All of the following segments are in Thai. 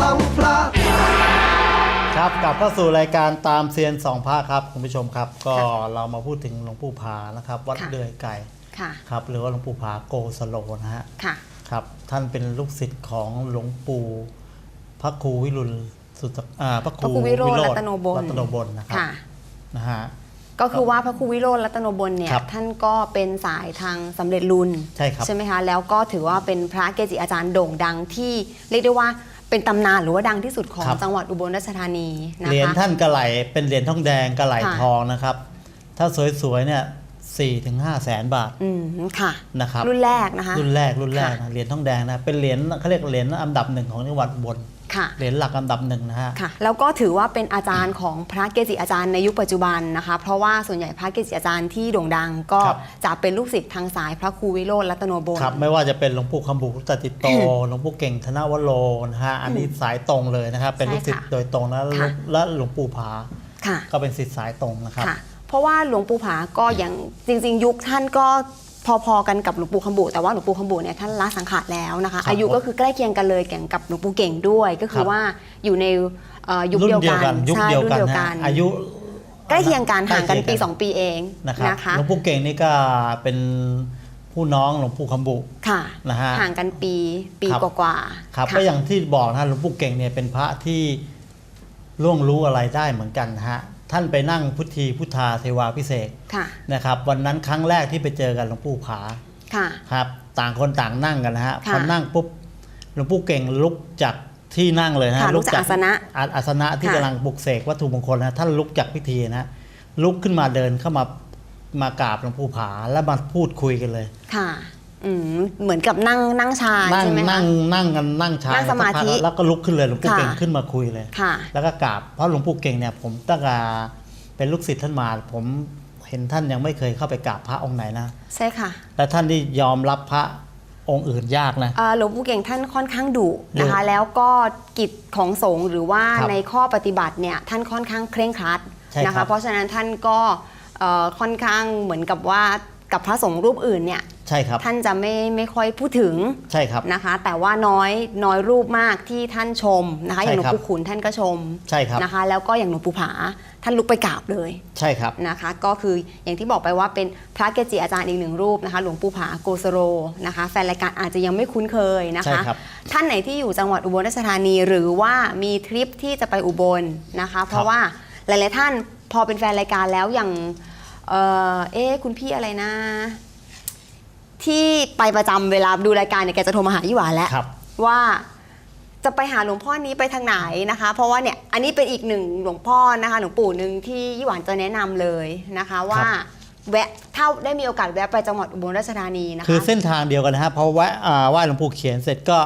สองพระครับกลับเข้าสู่รายการตามเซียนสองภาคครับคุณผู้ชมครับ ก็ค่ะเรามาพูดถึงหลวงปู่ผานะครับ วัดค่ะเดือยไก่ค่ะครับหรือว่าหลวงปู่ผาโกสโลนะฮะค่ะครับท่านเป็นลูกศิษย์ของหลวงปู่พระครูวิรุณสุตอ่าพระคพระรูครูวิโรจน์จรัตโนบลรัตโนบลนะครับค่ะนะฮะก็คือว่าพระครูวิโรจน์รัตนบลเนี่ยครับท่านก็เป็นสายทางสำเร็จรุนใช่ครับใช่ไหมคะแล้วก็ถือว่าเป็นพระเกจิอาจารย์โด่งดังที่เรียกได้ว่า เป็นตำนานหรือว่าดังที่สุดของครับ จังหวัดอุบลราชธานีนะเหรียญคะ ท่านกระไหลเป็นเหรียญทองแดงกระไหลค่ะ ทองนะครับ ถ้าสวยๆเนี่ยสี่ถึงห้าแสนบาท อืมค่ะ นะครับ รุ่นแรกนะคะ รุ่นแรกรุ่นแรกค่ะ นะเหรียญทองแดงนะเป็นเหรียญเขาเรียกเหรียญอันดับหนึ่งของจังหวัดอุบลค่ะ เหรียญหลักอันดับหนึ่งนะฮะค่ะแล้วก็ถือว่าเป็นอาจารย์ของพระเกจิอาจารย์ในยุคปัจจุบันนะคะ เพราะว่าส่วนใหญ่พระเกจิอาจารย์ที่โด่งดังก็ครับจะเป็นลูกศิษย์ทางสายพระครูวิโรจน์รัตนบลครับไม่ว่าจะเป็นหลวงปู่คำบุตติโตหลวงปู่เก่งธนวโรนะฮะอันนี้สายตรงเลยนะครับเป็นใช่ลูกศิษย์ค่ะโดยตรงแล้วค่ะและหลวงปู่ผาค่ะก็เป็นศิษย์สายตรงนะครับค่ะเพราะว่าหลวงปู่ผาก็อย่างจริง ๆ ยุคท่านก็ พอๆกันกับหลวงปู่คำบุแต่ว่าหลวงปู่คำบุเนี่ยท่านละสังขารแล้วนะคะ ครับอายุก็คือใกล้เคียงกันเลยแก่งกับหลวงปู่เก่งด้วย ก็คืครัอบ ว่าอยู่ในเอ่อยุครุ่นเดียวเดียวกักันนยุคใช่เดียวรุ่นกันเดียวนะกัฮะนอายุใกล้เคียงกันห่างกันใล้ปีเคีย2ปีเองนะครับนะคะ หลวงปู่เก่งนี่ก็เป็นผู้น้องหลวงปู่คำบุ ค่ะนะฮะห่างกันปีปีครับ กว่าๆครับะ ก็อย่างที่บอกนะฮะหลวงปู่เก่งเนี่ยเป็นพระที่ล่วงรู้อะไรได้เหมือนกันนะฮะ ท่านไปนั่งพุทธีพุทธาเทวาพิเศษกค่ะนะครับ วันนั้นครั้งแรกที่ไปเจอกันหลวงปู่ผาค่ะครับ ต่างคนต่างนั่งกันนะฮะค่ะพอนั่งปุ๊บหลวงปู่เก่งลุกจากที่นั่งเลยนะฮะค่ะลุกจากอาสนะอาอาสนะที่ค่ะกำลังปลุกเสกวัตถุมงคลนะท่านลุกจากพิธีนะฮะลุกขึ้นมาเดินเข้ามามากราบหลวงปู่ผาแล้วมาพูดคุยกันเลยค่ะ อืมเหมือนกับนั่งนั่งชานั่งใช่ไหมคะนั่งนั่งกันนั่งชานั่งสมาธิสักพักแล้วก็ลุกขึ้นเลยหลวงปู่ค่ะ เก่งขึ้นมาคุยเลย ค่ะ แล้วก็กราบเพราะหลวงปู่เก่งเนี่ยผมตั้งแต่เป็นลูกศิษย์ท่านมา ผมเห็นท่านยังไม่เคยเข้าไปกราบพระองค์ไหนนะใช่ค่ะและท่านที่ยอมรับพระองค์อื่นยากนะ เอ่อหลวงปู่เก่งท่านค่อนข้างดุนะคะดุแล้วก็กิจของสงฆ์หรือว่าครับในข้อปฏิบัติเนี่ยท่านค่อนข้างเคร่งครัดใช่นะครัคะ บเพราะฉะนั้นท่านก็เอ่อค่อนข้างเหมือนกับว่า กับพระสงฆ์รูปอื่นเนี่ยใช่ครับท่านจะไม่ไม่ค่อยพูดถึงใช่ครับนะคะ แต่ว่าน้อยน้อยรูปมากที่ท่านชมนะคะ อย่างหลวงใช่ครับปู่ขุนท่านก็ชมใช่ครับนะคะ แล้วก็อย่างหลวงปู่ผาท่านลุกไปกราบเลยใช่ครับนะคะ ก็คืออย่างที่บอกไปว่าเป็นพระเกจิอาจารย์อีกหนึ่งรูปนะคะ หลวงปู่ผาโกสโรนะคะ แฟนรายการอาจจะยังไม่คุ้นเคยนะใช่คะครับท่านไหนที่อยู่จังหวัดอุบลราชธานี หรือว่ามีทริปที่จะไปอุบลนะคะ เพราะว่าหลาย ๆ ท่านพอเป็นแฟนรายการแล้วอย่าง เออเอ๊ะคุณพี่อะไรนะ ที่ไปประจำเวลาดูรายการเนี่ยแกจะโทรมาหายี่หวาแล้วครับว่าจะไปหาหลวงพ่อนี้ไปทางไหนนะคะ เพราะว่าเนี่ยอันนี้เป็นอีกหนึ่งหลวงพ่อนะคะหลวงปู่หนึ่งที่ยี่หวานจะแนะนำเลยนะคะว่าแวะถ้าได้มีโอกาสแวะไปจังหวัดอุบลราชธานีนะคะคือเส้นทางเดียวกันนะฮะพอแวะอ่าไหว้หลวงปู่เขียนเสร็จก็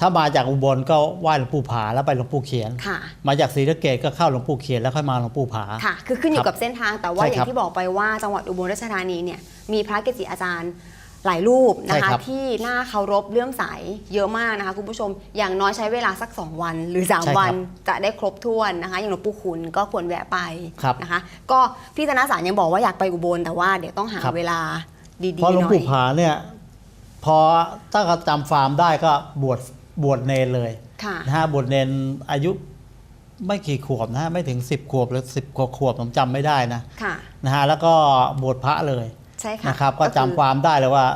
ถ้ามาจากอุบลก็ไหว้หลวงปู่ผาแล้วไปหลวงปู่เขียน ค่ะ มาจากศรีสะเกดก็เข้าหลวงปู่เขียนแล้วค่อยมาหลวงปู่ผา ค่ะ คือขึ้นอยู่ครับกับเส้นทางแต่ว่าใช่อคย่ารับงที่บอกไปว่าจังหวัดอุบลราชธานีเนี่ยมีพระเกจิอาจารย์หลายรูปนะใช่คะครับที่น่าเคารพเลื่อมใสเยอะมากนะคะคุณผู้ชมอย่างน้อยใช้เวลาสัก 2 วัน หรือ ใช่ครับ3 วันจะได้ครบถ้วนนะคะ อย่างหลวงปู่ขุนก็ควรแวะไปครับนะคะ ก็พี่ธนสารยังบอกว่าอยากไปอุบลแต่ว่าเดี๋ยวต้องหาครับ เวลาดีๆหเพราะหลวงน่อปู่ยผาเนี่ยพอถ้าจำฟาร์มได้ก็บวช บวชเนรเลยค่ะนะฮะบวชเนรอายุไม่กี่ขวบนะฮะไม่ถึง 10 ขวบหรือ10กว่าขวบผมจำไม่ได้นะค่ะนะฮะแล้วก็บวชพระเลยใช่ค่ะนะครับก็คือจำความได้เลยว่า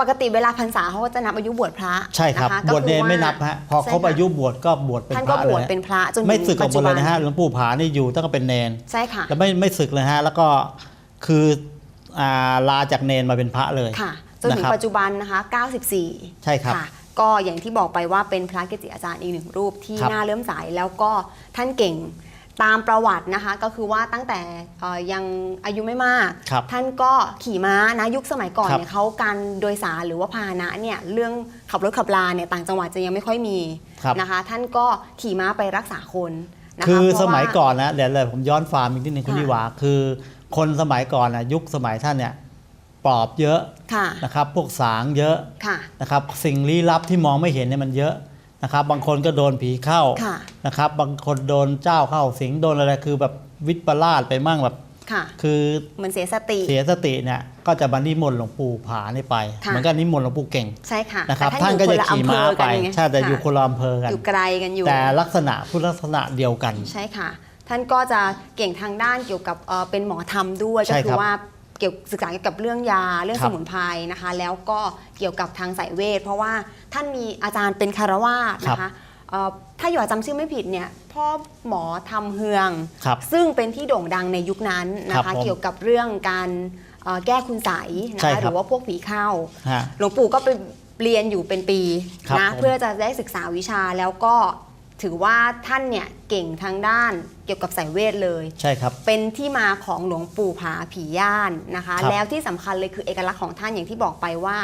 ปกติเวลาพรรษาเขาก็จะนับอายุบวชพระใช่ครับนะคะบวชเนรก็คือไม่นับฮะพอใช่ครบค่ะอายุบวชก็บวชเป็นท่านพก็ระบเลวชยเป็นพระจนถึงไม่สึกออกหมดเลยนะฮะปัจหลจุวงปู่ผานี่อยู่ตั้งแต่เป็นเนนบันใช่ค่ะแล้วไม่ไม่สึกเลยฮะแล้วก็คืออ่าลาจากเนนมาเป็นพระเลยค่ะจนถึงนะครับปัจจุบันนะคะ 94 ใช่ครับค่ะ ก็อย่างที่บอกไปว่าเป็นพระเกจิอาจารย์อีกหนึ่งรูปที่ครับ น่าเลื่อมใสแล้วก็ท่านเก่งตามประวัตินะคะ ก็คือว่าตั้งแต่เอ่อยังอายุไม่มาก ครับ ท่านก็ขี่ม้านะยุคสมัยก่อนครับเนี่ยเขาการโดยสารหรือว่าพาหนะเนี่ยเรื่องขับรถขับลาเนี่ยต่างจังหวัดจะยังไม่ค่อยมีครับ นะคะ ท่านก็ขี่ม้าไปรักษาคนนะคะคือเพราะสมัยว่าก่อนนะเดี๋ยวเลยผมย้อนฟาร์มอีกนิดนึงคุณค่ะนิวาคือ คนสมัยก่อนนะยุคสมัยท่านเนี่ย ปอบเยอะค่ะนะครับ พวกสางเยอะค่ะนะครับ สิ่งลี้ลับที่มองไม่เห็นเนี่ยมันเยอะนะครับ บางคนก็โดนผีเข้าค่ะนะครับ บางคนโดนเจ้าเข้าสิงโดนอะไรคือแบบวิตประหลาดไปมั่งแบบค่ะคือเหมือนเสียสติ เสียสติเนี่ยก็จะมานิมนต์หลวงปู่ผานี่ไปค่ะเหมือนกับนิมนต์หลวงปู่เก่งใช่ค่ะนะครับแต่ท่านก็จะอยู่ขี่ม้าคนละอำเภอไปกันงใช่แต่อยู่ค่ะคนละอำเภอกันอยู่ไกลกันอยู่แต่ลักษณะพุทธลักษณะเดียวกันใช่ค่ะ ท่านก็จะเก่งทางด้านเกี่ยวกับเอ่อเป็นหมอธรรมด้วยใช่ก็คืครัอบว่า เกี่ยวศึกษาเกี่ยวกับเรื่องยาเรื่องครัสบมุนไพรนะคะ แล้วก็เกี่ยวกับทางสายเวท เพราะว่าท่านมีอาจารย์เป็นคารวาสนะคะเอ่อถ้าอยู่จำชื่อไม่ผิดเนี่ยพ่อหมอทำเฮืองครับซึ่งเป็นที่โด่งดังในยุคนั้นนะครัคะบผมเกี่ยวกับเรื่องการเอ่อแก้คุณใสยนะใช่คะครับหรือว่าพวกผีเข้าฮะหลวงปู่ก็ไปเรียนอยู่เป็นปีครับนะผมเพื่อจะได้ศึกษาวิชาแล้วก็ ถือว่าท่านเนี่ยเก่งทางด้านเกี่ยวกับสายเวทเลย ใช่ครับ เป็นที่มาของหลวงปู่ผาผีย่านนะคะ ครับ แล้วที่สำคัญเลยคือเอกลักษณ์ของท่านอย่างที่บอกไปว่า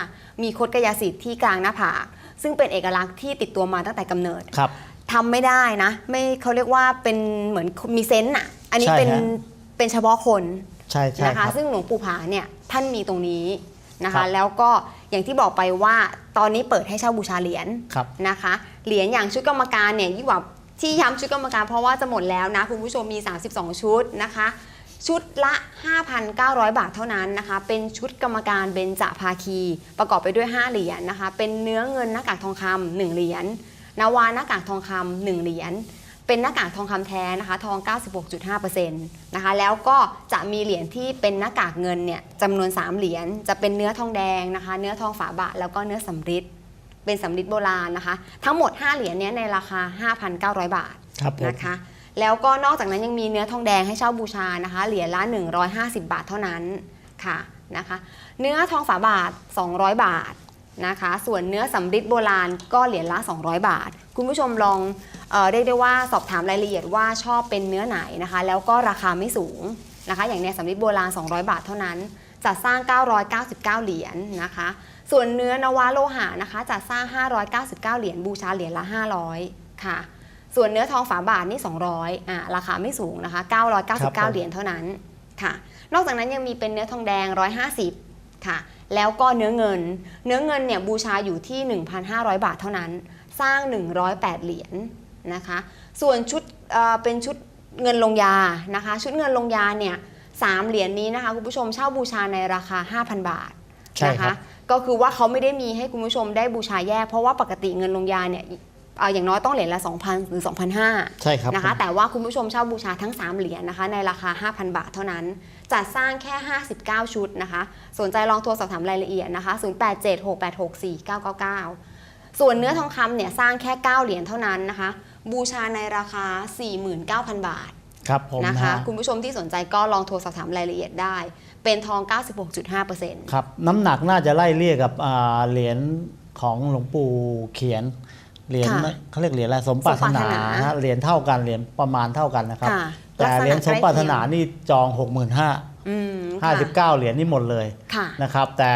มีคดกายสิทธิ์ที่กลางหน้าผากซึ่งเป็นเอกลักษณ์ที่ติดตัวมาตั้งแต่กำเนิด ครับ ทำไม่ได้นะ ไม่เขาเรียกว่าเป็นเหมือนมีเซนต์อะ อันนี้ใช่เป็นฮะ เป็นเฉพาะคนใช่ใช่นะคคะ รับ ซึ่งหลวงปู่ผาเนี่ยท่านมีตรงนี้นะครัคะ บแล้วก็ อย่างที่บอกไปว่าตอนนี้เปิดให้เช่าบูชาเหรียญครับนะคะ เหรียญอย่างชุดกรรมการเนี่ยยิ่งกว่าที่ย้ำชุดกรรมการเพราะว่าจะหมดแล้วนะ คุณผู้ชมมี 32 ชุดนะคะ ชุดละ 5,900 บาทเท่านั้นนะคะ เป็นชุดกรรมการเบญจภาคี ประกอบไปด้วย 5 เหรียญนะคะ เป็นเนื้อเงินหน้ากากทองคำ1เหรียญนาวาหน้ากากทองคำ1เหรียญ เป็นหน้ากากทองคำแท้นะคะ ทอง 96.5%นะคะ แล้วก็จะมีเหรียญที่เป็นหน้ากากเงินเนี่ยจำนวน 3 เหรียญ จะเป็นเนื้อทองแดงนะคะ เนื้อทองฝาบาทแล้วก็เนื้อสำริด เป็นสำริดโบราณนะคะ ทั้งหมด 5 เหรียญเนี้ยในราคา 5,900 บาทครับผมนะคะ แล้วก็นอกจากนั้นยังมีเนื้อทองแดงให้เช่าบูชานะคะ เหรียญละ 150 บาทเท่านั้นค่ะนะคะ เนื้อทองฝาบาท 200 บาท นะคะ ส่วนเนื้อสำริดโบราณก็เหรียญละ 200 บาท คุณผู้ชมลองเออเรียกได้ว่าสอบถามรายละเอียดว่าชอบเป็นเนื้อไหนนะคะ แล้วก็ราคาไม่สูงนะคะ อย่างเนี้ยสำริดโบราณ 200 บาทเท่านั้น จัดสร้าง 999 เหรียญนะคะ ส่วนเนื้อนวะโลหะนะคะจัดสร้าง 599 เหรียญบูชาเหรียญละ 500 ค่ะ ส่วนเนื้อทองฝาบาทนี่ 200อ่าราคาไม่สูงนะคะครับผม999 เหรียญเท่านั้นค่ะ นอกจากนั้นยังมีเป็นเนื้อทองแดง 150 ค่ะ แล้วก็เนื้อเงิน เนื้อเงินเนี่ยบูชาอยู่ที่ 1,500 บาทเท่านั้น สร้าง 108 เหรียญนะคะ ส่วนชุดเอ่อเป็นชุดเงินลงยานะคะ ชุดเงินลงยาเนี่ยสามเหรียญนี้นะคะคุณผู้ชมเช่าบูชาในราคา 5,000 บาทใช่นะครัคะบก็คือว่าเขาไม่ได้มีให้คุณผู้ชมได้บูชาแยก เพราะว่าปกติเงินลงยาเนี่ยเอ่ออย่างน้อยต้องเหรียญละ 2,000 หรือ 2,500ใช่ครับนะคะผมแต่ว่าคุณผู้ชมเช่าบูชาทั้ง 3 เหรียญนะคะในราคา 5,000 บาทเท่านั้น จัดสร้างแค่ 59 ชุดนะคะ สนใจลองโทรสอบถามรายละเอียดนะคะ 0876864999 ส่วนเนื้อทองคำเนี่ยสร้างแค่ 9 เหรียญเท่านั้นนะคะ บูชาในราคา 49,000 บาทครับผมนะคะฮะคุณผู้ชมที่สนใจก็ลองโทรสอบถามรายละเอียดได้ เป็นทอง 96.5%ครับน้ำหนักน่าจะไล่เรียกกับอ่าเหรียญของหลวงปู่เขียน เหรียญค่ะเขาเรียกเหรียญอะไรสมปรารถนาสมปรารถนาฮะเหรียญเท่ากันเหรียญประมาณเท่ากันนะครับค่ะแต่ลักษณะเหรียญสมปรารถนาใกล้เคียงนี่จอง6 5 0 0 0อืมห้าสิบค่ะเก้าเหรียญนี่หมดเลยค่ะนะครับ แต่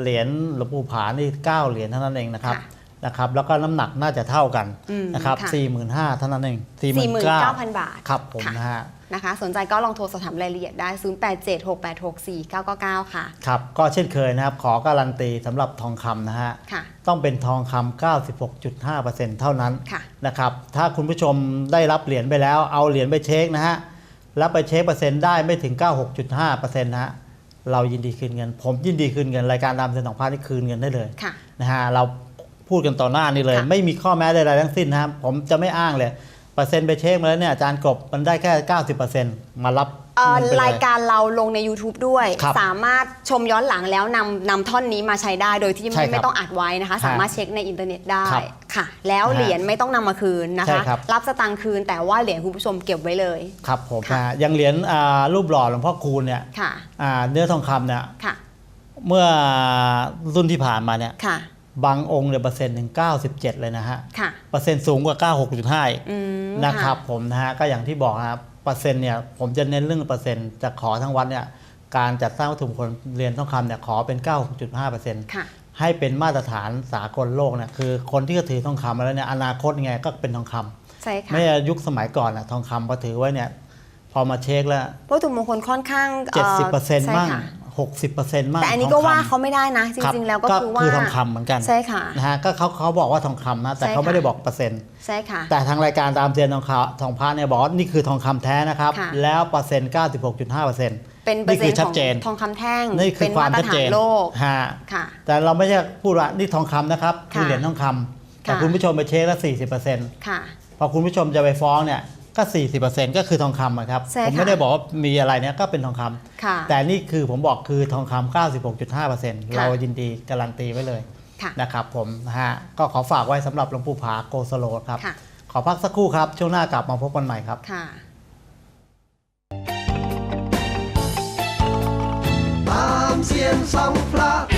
เหรียญหลวงปู่ผานี่เก้าเหรียญเท่านั้นเองนะครับค่ะ นะครับแล้วก็น้ำหนักน่าจะเท่ากันอืมนะครับค่ะสี่หมื่นห้าเท่านั้นเองสี่หมื่นเก้า49,000 บาทครับผมค่ะนะฮะนะคะ สนใจก็ลองโทรสอบถามรายละเอียดได้ 0876864999 ค่ะ ครับก็เช่นเคยนะครับขอการันตีสำหรับทองคำนะฮะ ค่ะ ต้องเป็นทองคำ 96.5%เท่านั้นค่ะ นะครับ ถ้าคุณผู้ชมได้รับเหรียญไปแล้ว เอาเหรียญไปเช็คนะฮะ แล้วไปเช็คเปอร์เซ็นต์ได้ไม่ถึง 96.5%นะฮะ เรายินดีคืนเงิน ผมยินดีคืนเงิน รายการตามเซ็นของพานี่คืนเงินได้เลยค่ะ นะฮะ เรา พูดกันต่อหน้านี่เลยค่ะไม่มีข้อแม้ใดๆทั้งสิ้นนะครับผมจะไม่อ้างเลยเปอร์เซ็นต์ไปเช็คมาแล้วเนี่ยอาจารย์กบมันได้แค่ 90%มารับเอ่อเงินไปเลรายยการเราลงใน YouTube ด้วยครับสามารถชมย้อนหลังแล้วนำนำท่อนนี้มาใช้ได้โดยที่ใช่ไม่ครับไม่ต้องอัดไว้นะคะฮะสามารถเช็คในอินเทอร์เน็ตได้ครับค่ะ แล้วนะฮะเหรียญไม่ต้องนำมาคืนนะใช่คะครับรับสตางค์คืนแต่ว่าเหรียญคุณผู้ชมเก็บไว้เลย ครับผมค่ะนะฮะอย่างเหรียญอ่ารูปหล่อหลวงพ่อคูณเนี่ยค่ะอ่าเนื้อทองคำเนี่ยค่ะเมื่อรุ่นที่ผ่านมาเนี่ยค่ะ บางองค์เนี่ยเปอร์เซ็นต์ถึง97 เลยนะฮะค่ะเปอร์เซ็นต์สูงกว่า 96.5อีกอืมนะครับผมนะฮะก็อย่างที่บอกนะครับเปอร์เซ็นต์เนี่ยผมจะเน้นเรื่องเปอร์เซ็นต์จะขอทั้งวัดเนี่ยการจัดสร้างวัตถุมงคลเรียนทองคำเนี่ยขอเป็น 96.5%ค่ะให้เป็นมาตรฐานสากลโลกเนี่ยคือคนที่ก็ถือทองคำมาแล้วเนี่ยอนาคตยังไงก็เป็นทองคำใช่ค่ะไม่ใช่ยุคสมัยก่อนอะทองคำพอถือไว้เนี่ยพอมาเช็คแล้ววัตถุมงคลค่อนข้างเจ็ดสิบเปอร์เซ็นต์ใช่มั่งค่ะ 60%มากแต่อันนี้ก็ว่าเขาไม่ได้นะจครับริงๆ แล้วก็คือว่าคือทองคำเหมือนกันใช่ค่ะนะฮะก็เขาเขาบอกว่าทองคำนะแต่ใช่เขาไม่ค่ะได้บอกเปอร์เซ็นต์ใช่ค่ะ แต่ทางรายการตามเซียนทองคำทองพระเนี่ยบอกว่านี่คือทองคำแท้นะครับค่ะแล้วเปอร์เซ็นต์96.5เปอร์เซ็นต์เป็นเปอนี่ร์เซ็คืนอต์ชัขดองเจนทองคำแท่งนี่คือเป็นความมาตรชัดฐาเจนนโลกฮะค่ะ แต่เราไม่ใช่พูดว่านี่ทองคำนะครับคือค่ะเหรียญทองคำแต่ค่ะคุณผู้ชมไปเช็คแล้ว40เปอร์เซ็นต์ค่ะพอคุณผู้ชมจะไปฟ้องเนี่ย ก็ 40%ก็คือทองคำอะครับใช่ผมค่ะไม่ได้บอกว่ามีอะไรเนี่ยก็เป็นทองคำค่ะแต่นี่คือผมบอกคือทองคำ96.5%เรายินดีการันตีไว้เลยค่ะนะครับผมนะฮะก็ขอฝากไว้สำหรับหลวงปู่ผาโกสโลครับค่ะขอพักสักครู่ครับ ช่วงหน้ากลับมาพบกันใหม่ครับค่ะตามเสียนสองพระ